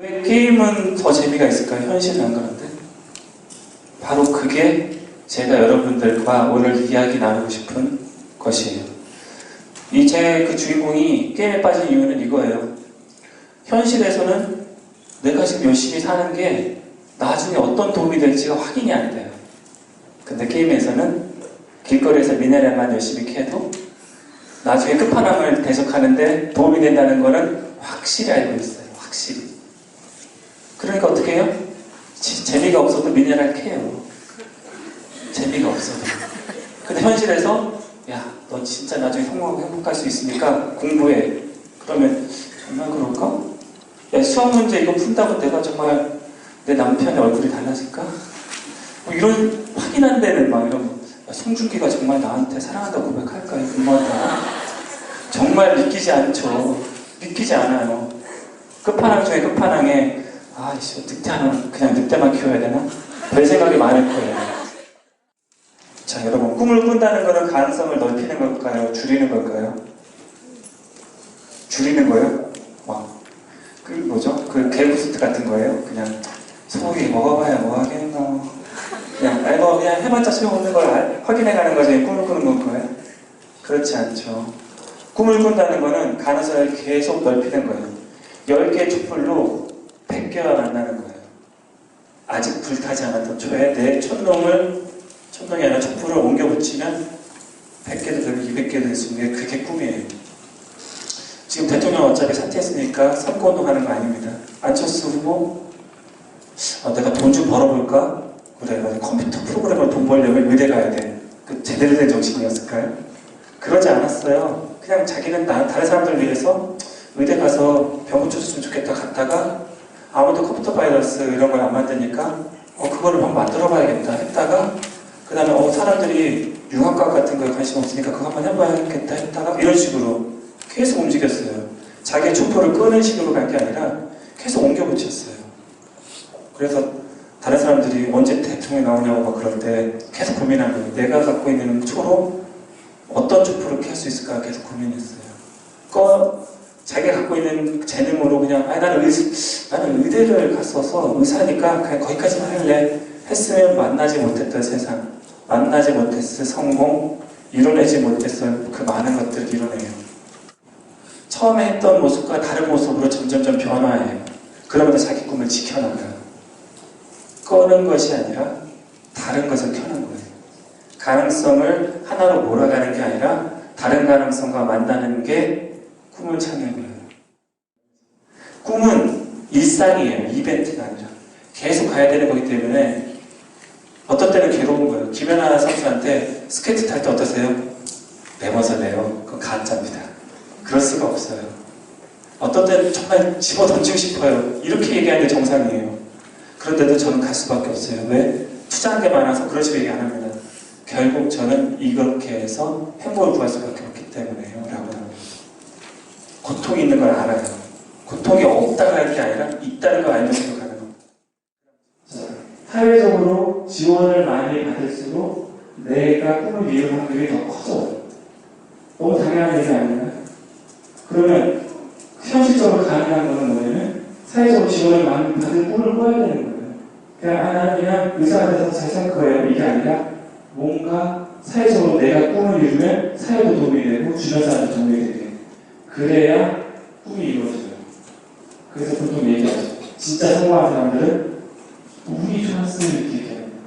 왜 게임은 더 재미가 있을까요? 현실은 안 그런데? 바로 그게 제가 여러분들과 오늘 이야기 나누고 싶은 것이에요. 이제 그 주인공이 게임에 빠진 이유는 이거예요. 현실에서는 내가 지금 열심히 사는 게 나중에 어떤 도움이 될지가 확인이 안 돼요. 근데 게임에서는 길거리에서 미네랄만 열심히 캐도 나중에 끝판왕을 대적하는데 도움이 된다는 거는 확실히 알고 있어요. 그러니까 어떻게 해요? 지- 재미가 없어도 미네랄 캐요. 재미가 없어도. 근데 현실에서 야, 너 진짜 나중에 성공하고 행복할 수 있으니까 공부해. 그러면 정말 그럴까? 야, 수학 문제 이거 푼다고 내가 정말 내 남편의 얼굴이 달라질까? 뭐 이런 확인 안 되는 막 이런 야, 송중기가 정말 나한테 사랑한다고 고백할까? 이 궁금하다. 정말 믿기지 않죠. 믿기지 않아요. 끝판왕 중에 끝판왕에 아이씨 늑대 하나 그냥 늑대만 키워야 되나? 별 생각이 많을 거예요. 자 여러분 꿈을 꾼다는 것은 가능성을 넓히는 걸까요? 줄이는 걸까요? 줄이는 거예요? 와, 그 뭐죠? 그 개부스트 같은 거예요? 그냥 소고기 먹어봐야 뭐 하겠노 그냥 아니 뭐 그냥 해봤자 소용없는 걸 알- 확인해가는 거지 꿈을 꾸는 건가요? 그렇지 않죠. 꿈을 꾼다는 거는 가능성을 계속 넓히는 거예요. 10개의 촛불로 100개가 만나는 거예요. 아직 불타지 않았던 초에 내 촛농을, 촛농이 아니라 촛불을 옮겨 붙이면 100개도 되고 200개도 될수 있는 게 그게 꿈이에요. 지금 대통령 어차피 사퇴했으니까 선거운동 하는 거 아닙니다. 안철수 후보, 아, 내가 돈 좀 벌어볼까? 그래. 컴퓨터 프로그래머로 돈 벌려면 의대 가야 돼. 그 제대로 된 정신이었을까요? 그러지 않았어요. 그냥 자기는 나, 다른 사람들 위해서 의대 가서 병 고쳐줬으면 좋겠다 갔다가 아무도 컴퓨터 바이러스 이런 걸 안 만드니까 어 그거를 한번 만들어 봐야겠다 했다가 그 다음에 어 사람들이 융합과학 같은 거에 관심 없으니까 그거 한번 해봐야겠다 했다가 이런 식으로 계속 움직였어요. 자기의 촛불을 끄는 식으로 간게 아니라 계속 옮겨 붙였어요. 그래서 다른 사람들이 언제 대통령이 나오냐고 막 그럴 때 계속 고민한 거예요. 내가 갖고 있는 초로 어떤 촛불을 켤 수 있을까 계속 고민했어요. 꺼 자기가 갖고 있는 재능으로 그냥 아 나는 의, 나는 의대를 갔어서 의사니까 그냥 거기까지만 할래 했으면 만나지 못했던 세상 만나지 못했을 성공 이뤄내지 못했을 그 많은 것들을 이뤄내요. 처음에 했던 모습과 다른 모습으로 점점점 변화해요. 그러면서 자기 꿈을 지켜나가요. 꺼는 것이 아니라 다른 것을 켜는 거예요. 가능성을 하나로 몰아가는 게 아니라 다른 가능성과 만나는 게 꿈을 찾는 거예요. 꿈은 일상이에요. 이벤트가 아니라. 계속 가야 되는 거기 때문에 어떤 때는 괴로운 거예요. 김연아 선수한테 스케이트 탈 때 어떠세요? 매워서 내요. 그건 가짜입니다. 그럴 수가 없어요. 어떤 때는 정말 집어 던지고 싶어요. 이렇게 얘기하는 게 정상이에요. 그런데도 저는 갈 수밖에 없어요. 왜? 투자한 게 많아서 그런 식으로 얘기 안 합니다. 결국 저는 이렇게 해서 행복을 구할 수밖에 없기 때문에요. 라고. 고통이 있는 걸 알아요. 고통이 없다고 할게 아니라 있다는 걸 겁니다. 자, 사회적으로 지원을 많이 받을수록 내가 꿈을 이룰 확률이 더 커져요. 너무 당연한 얘기 아닌가요? 그러면 현실적으로 가능한 거는 뭐냐면 사회적으로 지원을 많이 받을 꿈을 꿔야 되는 거예요. 그냥 아, 나는 그냥 의사가 돼서 잘 살 거예요. 이게 아니라 뭔가 사회적으로 내가 꿈을 이루면 사회도 도움이 되고 주변 사람도 도움이 되게 그래야 꿈이 이루어져요. 그래서 보통 얘기하죠. 진짜 성공한 사람들은 운이 좋았음을 느끼게 합니다.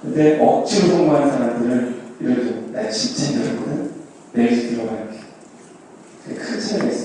근데 억지로 성공하는 사람들은 이래도 나 진짜 힘들었거든? 내일 들어가야 돼. 큰 차이가 있어요.